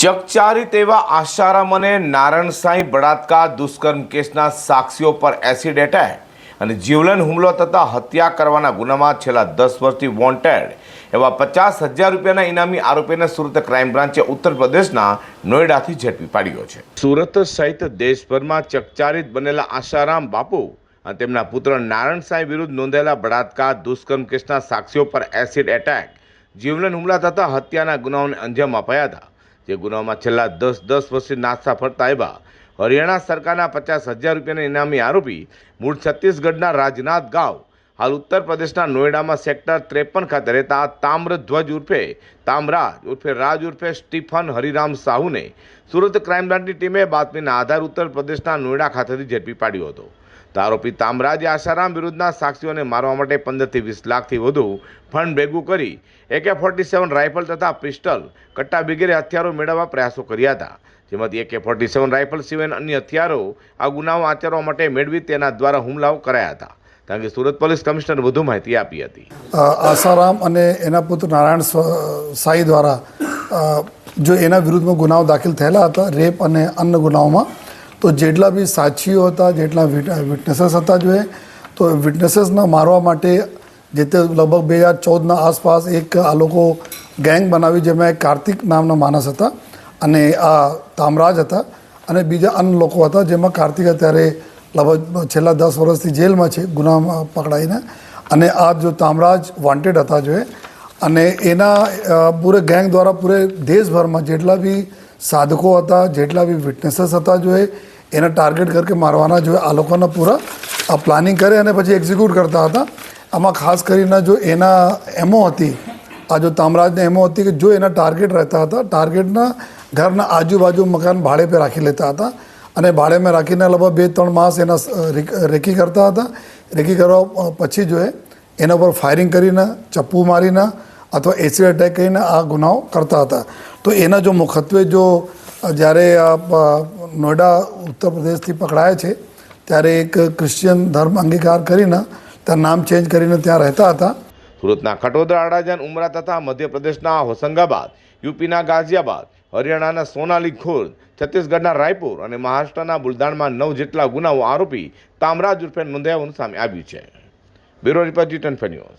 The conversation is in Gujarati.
ચકચારી તેવા આશારામ અને નારણસાઈ બળાત્કાર દુષ્કર્મ કેસના સાક્ષીઓ પર એસિડ એટેક અને જીવલેણ હુમલો થતાં હત્યા કરવાના ગુનામાં છેલ્લા દસ વર્ષથી વોન્ટેડ એવા પચાસ હજાર રૂપિયાના ઇનામી આરોપીને સુરત ક્રાઇમ બ્રાન્ચે ઉત્તર પ્રદેશના નોઈડાથી ઝડપી પાડ્યો છે. સુરત સહિત દેશભરમાં ચકચારિત બનેલા આશારામ બાપુ અને તેમના પુત્ર નારણસાઈ વિરુદ્ધ નોંધાયેલા બળાત્કાર દુષ્કર્મ કેસના સાક્ષીઓ પર એસિડ એટેક, જીવલેણ હુમલા થતાં હત્યાના ગુનાઓને અંજામ અપાયા હતા. જે ગુનામાં છેલ્લા દસ દસ વર્ષથી નાસ્તા ફરતા આવ્યા. હરિયાણા સરકારના પચાસ હજાર રૂપિયાના ઇનામી આરોપી મૂળ છત્તીસગઢના રાજનાથ ગાંવ, હાલ ઉત્તર પ્રદેશના નોઈડામાં સેક્ટર ત્રેપન ખાતે રહેતા તામ્રધ્વજ ઉર્ફે તામરાજ ઉર્ફે રાજ ઉર્ફે સ્ટીફન હરિરામ સાહુને સુરત ક્રાઇમ બ્રાન્ચની ટીમે બાતમીના આધાર ઉત્તર પ્રદેશના નોઈડા ખાતેથી ઝડપી પાડ્યો હતો. તો આરોપી તામરાજે આશારામ વિરુદ્ધના સાક્ષીઓને મારવા માટે પંદરથી વીસ લાખથી વધુ ફંડ ભેગું કરી એકે ફોર્ટી સેવન રાઇફલ તથા પિસ્ટલ કટ્ટા વગેરે હથિયારો મેળવવા પ્રયાસો કર્યા હતા. જેમાંથી એકે ફોર્ટી સેવન રાઇફલ સિવાય અન્ય હથિયારો આ ગુનાઓ આચરવા માટે મેળવી તેના દ્વારા હુમલાઓ કરાયા હતા. કારણ કે સુરત પોલીસ કમિશનર વધુ માહિતી આપી હતી. આસારામ અને એના પુત્ર નારાયણ સાઈ દ્વારા જો એના વિરુદ્ધમાં ગુનાઓ દાખલ થયેલા હતા, રેપ અને અન્ય ગુનાઓમાં તો જેટલા બી સાક્ષીઓ હતા, જેટલા વિટનેસીસ હતા જોઈએ તો વિટનેસીસના મારવા માટે જે તે લગભગ બે હજાર ચૌદના આસપાસ એક આ લોકો ગેંગ બનાવી જેમાં એક કાર્તિક નામના માણસ હતા અને આ તામરાજ હતા અને બીજા અન્ય લોકો હતા જેમાં કાર્તિક અત્યારે લગભગ છેલ્લા દસ વર્ષથી જેલમાં છે, ગુનામાં પકડાઈને. અને આ જો તામરાજ વોન્ટેડ હતા જોઈએ અને એના પૂરે ગેંગ દ્વારા પૂરે દેશભરમાં જેટલા બી સાધકો હતા, જેટલા બી વિટનેસીસ હતા જોઈએ એને ટાર્ગેટ કરકે મારવાના જોઈએ આ લોકોના પૂરા પ્લાનિંગ કરે અને પછી એક્ઝિક્યુટ કરતા હતા. આમાં ખાસ કરીને જો એના એમો હતી, આ જો તામરાજને એમો હતી કે જો એના ટાર્ગેટ રહેતા હતા ટાર્ગેટના ઘરના આજુબાજુ મકાન ભાડે પર રાખી લેતા હતા અને ભાડેમાં રાખીને લગભગ બે ત્રણ માસ એના રેકી કરતા હતા. રેકી કરવા પછી જો એના ઉપર ફાયરિંગ કરીને, ચપ્પુ મારીને અથવા એસિડ એટેક કરીને આ ગુનાઓ કરતા હતા. તો એના જો મુખ્યત્વે જો જ્યારે નોઈડા ઉત્તર પ્રદેશથી પકડાયા છે, ત્યારે એક ક્રિશ્ચિયન ધર્મ અંગીકાર કરીને ત્યાં નામ ચેન્જ કરીને ત્યાં રહેતા હતા. સુરતના ખટોદરા અડાજન ઉમરા તથા મધ્યપ્રદેશના હોશંગાબાદ, યુપીના ગાઝિયાબાદ, હરિયાણાના સોનાલી ખુર્દ, છત્તીસગઢના રાયપુર અને મહારાષ્ટ્રના બુલદાણમાં નવ જેટલા ગુનાઓ આરોપી તામરાજ ઉર્ફે નોંધાયાનું સામે આવ્યું છે. Bureau report Zee news.